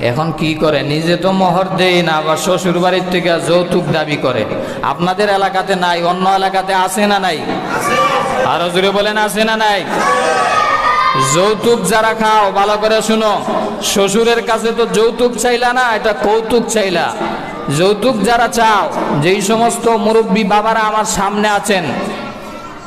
এখন কি করে? নিজে তো মোহর দেই না, আবার শ্বশুর বাড়ির থেকে যৌতুক দাবি করে। আপনাদের এলাকাতে নাই, অন্য এলাকাতে আছে না নাই? আরও জুড়ে বলেন, আছে না নাই? যৌতুক যারা খাও, ভালো করে শুনো। শ্বশুরের কাছে তো যৌতুক চাইলা না, এটা কৌতুক চাইলা। যৌতুক যারা চাও, যেই সমস্ত মুরব্বী বাবারা আমার সামনে আছেন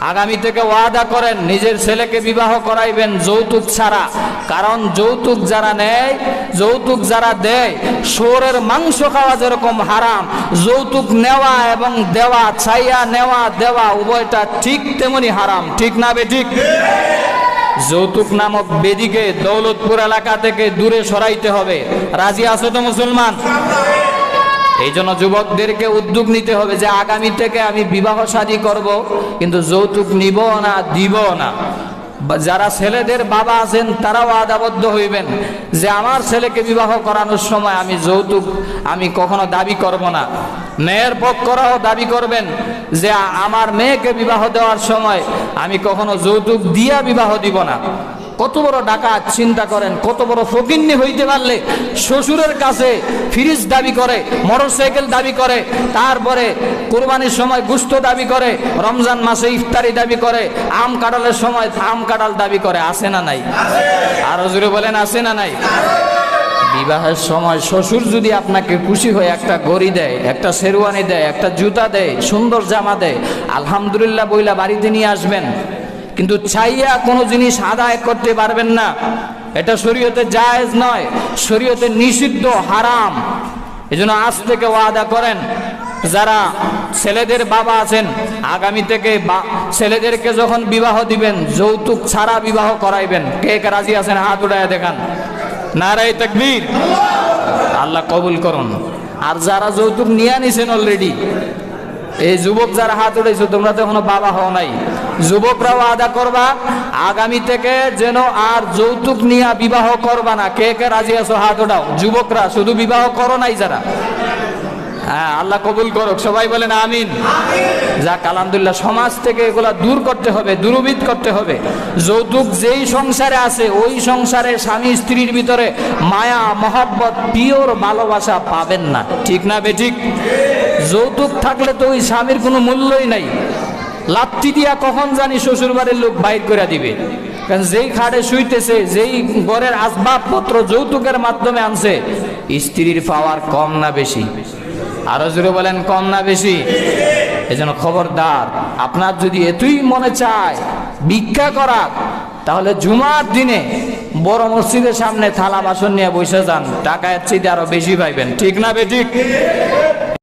আগামী থেকে ওয়াদা করেন, নিজের ছেলেকে বিবাহ করাইবেন যৌতুক ছাড়া। কারণ যৌতুক যারা নেয়, যৌতুক যারা দেয় শোরের মাংস খাওয়া যেরকম হারাম, যৌতুক নেওয়া এবং দেওয়া চাইয়া নেওয়া, দেওয়া উভয়টা ঠিক তেমনি হারাম। ঠিক না বে ঠিক? যৌতুক নামক বেদিকে দৌলতপুর এলাকা থেকে দূরে সরাইতে হবে। রাজি আছো তো মুসলমান? এই জন্য যুবকদেরকে উদ্যোগ নিতে হবে যে আগামী থেকে আমি বিবাহ শাদী করব, কিন্তু যৌতুক নিব না, দিব না। যারা ছেলেদের বাবা আছেন, তারাও আদাবদ্ধ হইবেন যে আমার ছেলেকে বিবাহ করানোর সময় আমি যৌতুক আমি কখনো দাবি করব না। মেয়ের পক্ষরাও দাবি করবেন যে আমার মেয়েকে বিবাহ দেওয়ার সময় আমি কখনো যৌতুক দিয়া বিবাহ দিব না। কত বড় ডাকাত চিন্তা করেন, কত বড় ফকিন্নি হইতে পারলে শ্বশুরের কাছে ফ্রিজ দাবি করে, মোটরসাইকেল দাবি করে, তারপরে কোরবানির সময় গুস্ত দাবি করে, রমজান মাসে ইফতারি দাবি করে, আম কাঁঠালের সময় আম কাঁঠাল দাবি করে আসে না নাই? আরও জোরে বলেন আসে না নাই? বিবাহের সময় শ্বশুর যদি আপনাকে খুশি হয়ে একটা গড়ি দেয়, একটা শেরওয়ানি দেয়, একটা জুতা দেয়, সুন্দর জামা দেয়, আলহামদুলিল্লাহ বইলা বাড়িতে নিয়ে আসবেন কিন্তু চাইয়া কোনো জিনিস আদায় করতে পারবেন না। এটা শরীয়তে জায়েজ নয়, শরীয়তে নিষিদ্ধ, হারাম। এজন্য আজ থেকে ওয়াদা করেন, যারা ছেলেদের বাবা আছেন, আগামী থেকে ছেলেদেরকে যখন বিবাহ দিবেন, যৌতুক ছাড়া বিবাহ করাইবেন। কে কে রাজি আছেন? হাত উঠায় দেখান। নারাই তকবীর। আল্লাহ কবুল করুন। আর যারা যৌতুক নিয়ে নিছেন অলরেডি এই যুবক যারা হাত উঠেছো তোমরা তো এখনও বাবা হও নাই। যুবকরাও আদা করবা, আগামী থেকে যেন আর যৌতুক নিয়ে বিবাহ করবা না। কে কে রাজি আছো, হাত উঠাও যুবকরা, শুধু বিবাহ করো নাই যারা। হ্যাঁ আল্লাহ কবুল করুক। সবাই বলেন আমিন। যাক, আলহামদুলিল্লাহ, সমাজ থেকে এগুলা দূর করতে হবে দূরবিত করতে হবে। যৌতুক যেই সংসারে আছে, ওই সংসারে স্বামী স্ত্রীর ভিতরে মায়া, মহব্বত, পিওর ভালোবাসা পাবেন না। ঠিক না বেঠিক যৌতুক থাকলে তো ওই স্বামীর কোনো মূল্যই নাই। লাত্তি দিয়া কখন জানি শ্বশুর বাড়ির লোক বাইর করে দিবে। কারণ যেই খাটে শুইতেছে, যেই ঘরের আসবাবপত্র যৌতুকের মাধ্যমে আনছে, স্ত্রীর পাওয়ার কম না বেশি। আরও জোরে বলেন, কম না বেশি? এজন্য খবরদার, আপনার যদি এতই মনে চায় ভিক্ষা করা তাহলে জুমার দিনে বড় মসজিদের সামনে থালা বাসন নিয়ে বসে যান টাকা এর চেয়ে আরও বেশি পাইবেন। ঠিক না বে ঠিক?